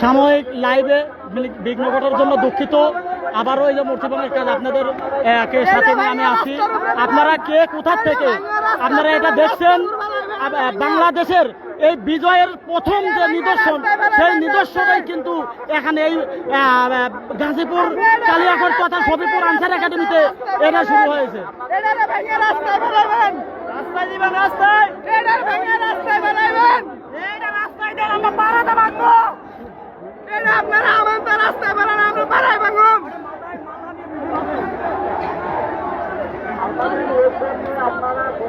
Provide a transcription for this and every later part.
সাময়িক লাইভে বিঘ্ন- ঘটার জন্য দুঃখিত। আবারও এই যে মূর্তিভঙ্গের কাজ আপনাদের সাথে নিয়ে আমি আছি। আপনারা কে কোথার থেকে? আপনারা এটা দেখছেন? বাংলাদেশের এই বিজয়ের প্রথম যে নিদর্শন সেই নিদর্শনই কিন্তু এখানে এই গাজীপুর কালিয়াকর তথা সফিপুর আনসার একাডেমিতে এটা শুরু হয়েছে। রাস্তায় বানাবেন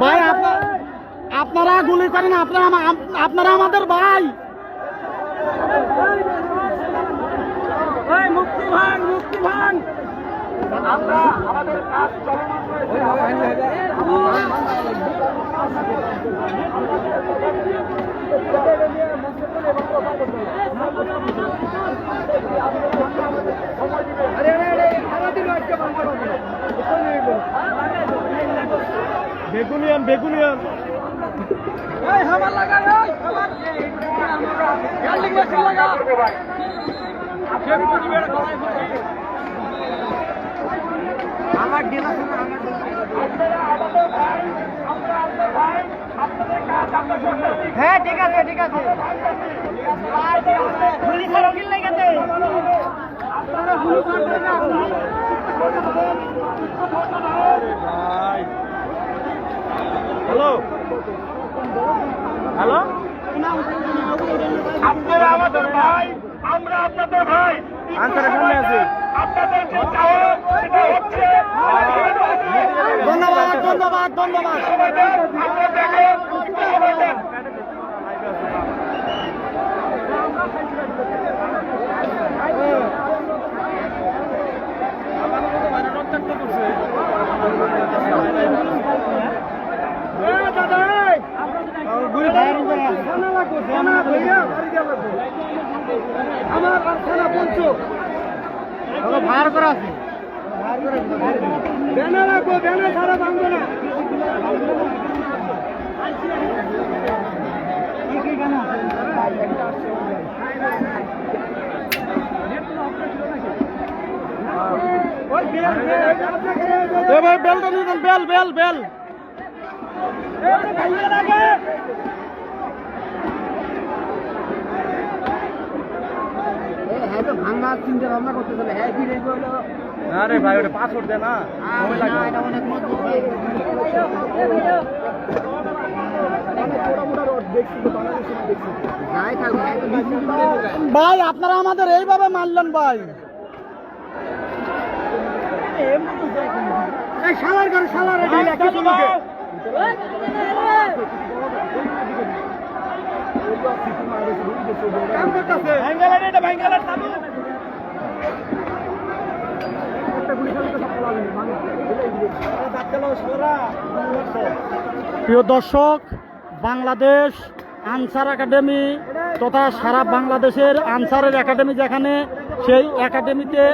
ভাই আপনারা গুলি করেন আপনারা আপনারা আমাদের ভাই। মুক্তি ভাঙ মুক্তি ভাঙ। বেগুনিয়ান বেগুনিয়ান। এই হামার লাগা হামার গাল্ডিং মেশিন লাগা আমার ডিলা হ্যাঁ ঠিক আছে ঠিক আছে। পুলিশ রকিল লেগেছে আপনারা গুলি করবেন না হ্যালো। হ্যালো। আপনারা আমাদের ভাই আমরা আপনাদের ভাই। আনসারের সামনে আছি। আপনাদের যে চাওয়া সেটা হচ্ছে ধন্যবাদ ধন্যবাদ। আমরা আমার থানা পঞ্চ ফায়ার করা আছে। ব্যানার রাখব ব্যানার ছাড়া ভাঙবো না। বেলটা নিয়ে যান, বেল বেল বেল। ভাঙা চিন্তা ভাবনা করতে হবে হ্যাঁ কি রেখে আরে ভাই ওটা পাসওয়ার্ড দে না। সময় লাগবে এটা অনেক মজবুত থাকবে ভাই আপনারা আমাদের এইভাবে মারলেন ভাই। কাম করতেছে। ভাঙ্গালের এটা ভাঙ্গালের প্রিয় দর্শক, বাংলাদেশ আনসার একাডেমি তথা সারা বাংলাদেশের আনসারের একাডেমি যেখানে, সেই একাডেমিতে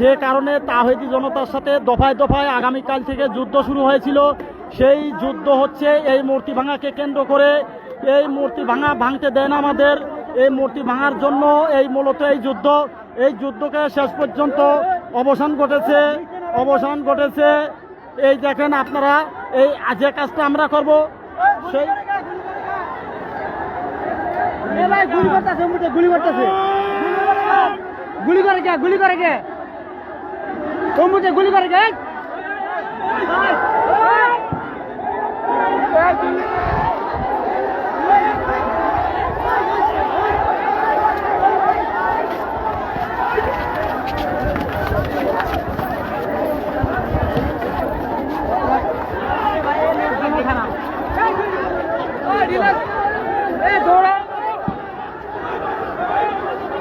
যে কারণে তাহিদি জনতার সাথে দফায় দফায় আগামীকাল থেকে যুদ্ধ শুরু হয়েছিল, সেই যুদ্ধ হচ্ছে এই মূর্তি ভাঙাকে কেন্দ্র করে। এই মূর্তি ভাঙা ভাঙতে দেন আমাদের, এই মূর্তি ভাঙার জন্য এই মূলত এই যুদ্ধ। এই যুদ্ধকে শেষ পর্যন্ত অবসান ঘটেছে অবসান ঘটেছে। এই দেখেন আপনারা, এই যে কাজটা আমরা করব, সেই গুলি মুটে গুলি করতেছে। গুলি করে কে, গুলি করে কে? গুলি করে দেন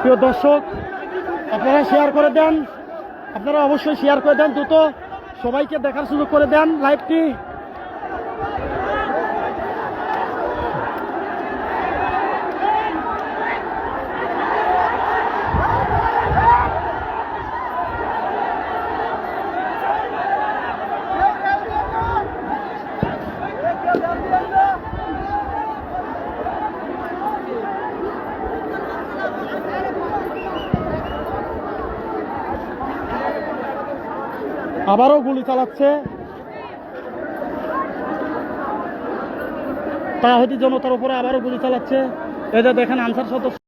প্রিয় দর্শক, আপনারা শেয়ার করে দেন। আপনারা অবশ্যই শেয়ার করে দেন দ্রুত। সবাইকে দেখার সুযোগ করে দেন লাইভটি আবারও গুলি চালাচ্ছে। তাহিদি জনতার উপরে আবারও গুলি চালাচ্ছে। এটা দেখেন আনসার সদস্য